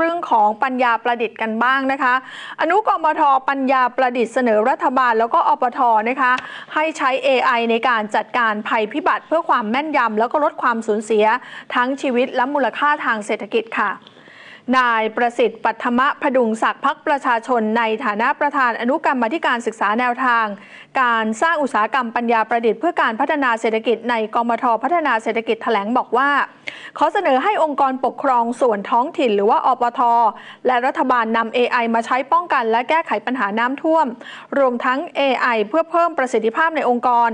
เรื่องของปัญญาประดิษฐ์กันบ้างนะคะ อนุกรมทปัญญาประดิษฐ์เสนอรัฐบาลแล้วก็อปทนะคะ ให้ใช้ AI ในการจัดการภัยพิบัติเพื่อความแม่นยำแล้วก็ลดความสูญเสีย ทั้งชีวิตและมูลค่าทางเศรษฐกิจค่ะ นายประสิทธิ์ปัทมะพดุงศักดิ์พักประชาชนในฐานะประธานอนุกรรมธิการศึกษาแนวทาง การสร้างอุตสาหกรรมปัญญาประดิษฐ์เพื่อการพัฒนาเศรษฐกิจในกมทพัฒนาเศรษฐกิจแถลงบอกว่า ขอเสนอให้องค์กรปกครองส่วนท้องถิ่นหรือว่าอปท และรัฐบาลนำ AI มาใช้ป้องกัน และแก้ไขปัญหาน้ำท่วม รวมทั้ง AI เพื่อเพิ่มประสิทธิภาพในองค์กร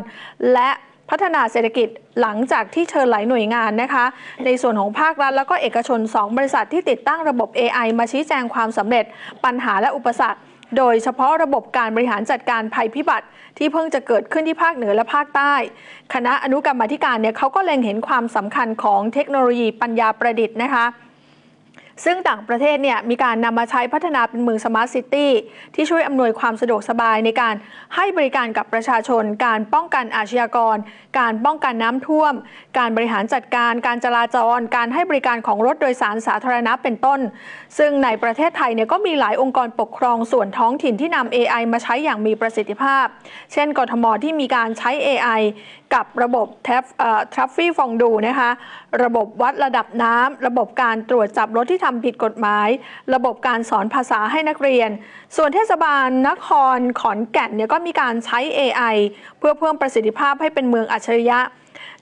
และ พัฒนาเศรษฐกิจหลังจากที่เชิญหลายหน่วยงานนะคะ ในส่วนของภาครัฐแล้วก็เอกชน 2 บริษัทที่ติดตั้งระบบ AI มาชี้แจงความสำเร็จ ปัญหาและอุปสรรคโดยเฉพาะระบบการบริหารจัดการภัยพิบัติ ที่เพิ่งจะเกิดขึ้นที่ภาคเหนือและภาคใต้ คณะอนุกรรมธิการเนี่ยเขาก็เล็งเห็นความสำคัญของเทคโนโลยีปัญญาประดิษฐ์นะคะ ซึ่งต่างประเทศเนี่ยมีการนำมาใช้พัฒนาเป็นเมืองสมาร์ทซิตี้ที่ช่วยอำนวยความสะดวกสบายในการให้บริการกับประชาชน การป้องกันอาชญากร การป้องกันน้ำท่วม การบริหารจัดการ การจราจร การให้บริการของรถโดยสารสาธารณะเป็นต้น ซึ่งในประเทศไทยเนี่ยก็มีหลายองค์กรปกครองส่วนท้องถิ่นที่นำ AI มาใช้อย่างมีประสิทธิภาพ เช่น กทมที่มีการใช้ AI กับระบบแทฟทรัฟฟี่ฟองดูนะคะ ระบบวัดระดับน้ำระบบการตรวจจับรถที่ทำผิดกฎหมาย ระบบการสอนภาษาให้นักเรียน ส่วนเทศบาลนครขอนแก่นเนี่ยก็มีการใช้ AI เพื่อเพิ่มประสิทธิภาพให้เป็นเมืองอัจฉริยะ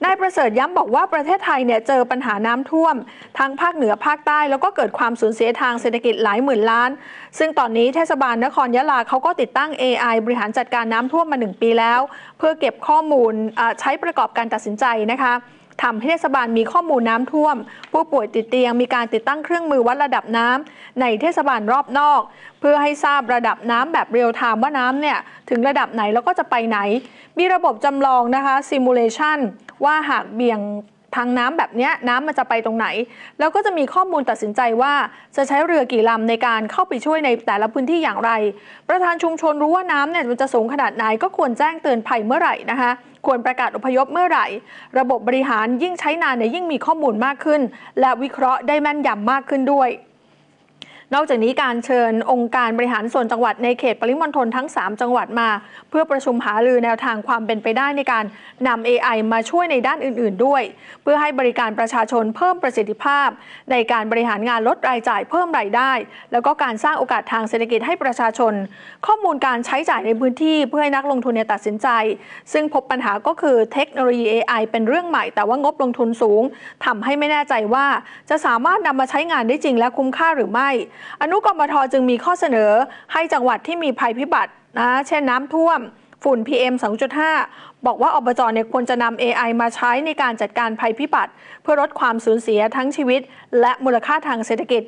นายประเสริฐย้ำบอกว่าประเทศไทยเนี่ยเจอปัญหาน้ำท่วม ทั้งภาคเหนือภาคใต้ แล้วก็เกิดความสูญเสียทางเศรษฐกิจหลายหมื่นล้าน ซึ่งตอนนี้เทศบาลนครยะลาเขาก็ติดตั้ง AI บริหารจัดการน้ำท่วมมา 1 ปีแล้ว เพื่อเก็บข้อมูลใช้ประกอบการตัดสินใจนะคะ ทำให้เทศบาลมีข้อมูลน้ำท่วม ผู้ป่วยติดเตียงมีการติดตั้งเครื่องมือวัดระดับน้ำในเทศบาลรอบนอก เพื่อให้ทราบระดับน้ำแบบเรียลไทม์ว่าน้ำเนี่ยถึงระดับไหนแล้วก็จะไปไหน มีระบบจำลองนะคะซิมูเลชันว่าหากเบี่ยง ทางน้ำแบบนี้น้ำมันจะไปตรงไหน แล้วก็จะมีข้อมูลตัดสินใจว่า จะใช้เรือกี่ลำในการเข้าไปช่วยในแต่ละพื้นที่อย่างไร ประธานชุมชนรู้ว่าน้ำเนี่ยมันจะสูงขนาดไหนก็ควรแจ้งเตือนภัยเมื่อไหร่นะคะควรประกาศอพยพเมื่อไหร่ ระบบบริหารยิ่งใช้นานเนี่ยยิ่งมีข้อมูลมากขึ้น และวิเคราะห์ได้แม่นยำมากขึ้นด้วย นอกจากนี้การเชิญองค์การบริหารส่วนจังหวัดในเขตปริมณฑลทั้ง 3 จังหวัดมา เพื่อประชุมหารือแนวทางความเป็นไปได้ในการนำ AI มาช่วยในด้านอื่น ๆ ด้วย เพื่อให้บริการประชาชนเพิ่มประสิทธิภาพ ในการบริหารงานลดรายจ่ายเพิ่มรายได้ แล้วก็การสร้างโอกาสทางเศรษฐกิจให้ประชาชน ข้อมูลการใช้จ่ายในพื้นที่เพื่อให้นักลงทุนเนี่ยตัดสินใจ ซึ่งพบปัญหาก็คือเทคโนโลยี AI เป็นเรื่องใหม่ แต่ว่างบลงทุนสูงทำให้ไม่แน่ใจว่าจะสามารถนำมาใช้งานได้จริงและคุ้มค่าหรือไม่อนุกรมทจึงมีข้อเสนอให้จังหวัดที่มีภัยพิบัตินะเช่นน้ำท่วม ฝุ่น PM 2.5 บอกว่าอบจเนี่ยควรจะนำ AI มาใช้ในการจัดการภัยพิบัติ เพื่อลดความสูญเสียทั้งชีวิต และมูลค่าทางเศรษฐกิจ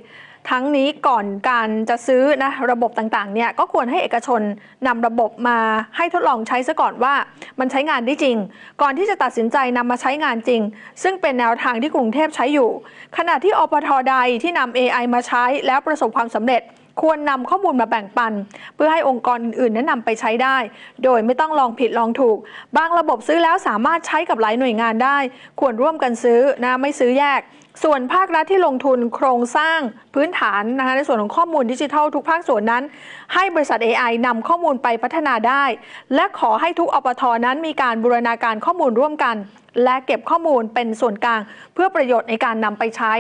ทั้งนี้ก่อนการจะซื้อนะระบบต่างๆเนี่ยก็ควรให้เอกชนนำระบบมาให้ทดลองใช้ซะก่อนว่ามันใช้งานได้จริง ก่อนที่จะตัดสินใจนำมาใช้งานจริง ซึ่งเป็นแนวทางที่กรุงเทพใช้อยู่ ขณะที่อปทใดที่นำ AI มาใช้แล้วประสบความสำเร็จ ควรนำข้อมูลมาแบ่งปัน เพื่อให้องค์กรอื่นๆแนะนำไปใช้ได้ โดยไม่ต้องลองผิดลองถูก บางระบบซื้อแล้วสามารถใช้กับหลายหน่วยงานได้ ควรร่วมกันซื้อนะไม่ซื้อแยกส่วนภาครัฐที่ลงทุนโครงสร้างพื้นฐานนะคะในส่วนของข้อมูลดิจิทัลทุกภาคส่วนนั้น ให้บริษัท AI นำข้อมูลไปพัฒนาได้ และขอให้ทุกอปทนั้นมีการบูรณาการข้อมูลร่วมกัน และเก็บข้อมูลเป็นส่วนกลาง เพื่อประโยชน์ในการนำไปใช้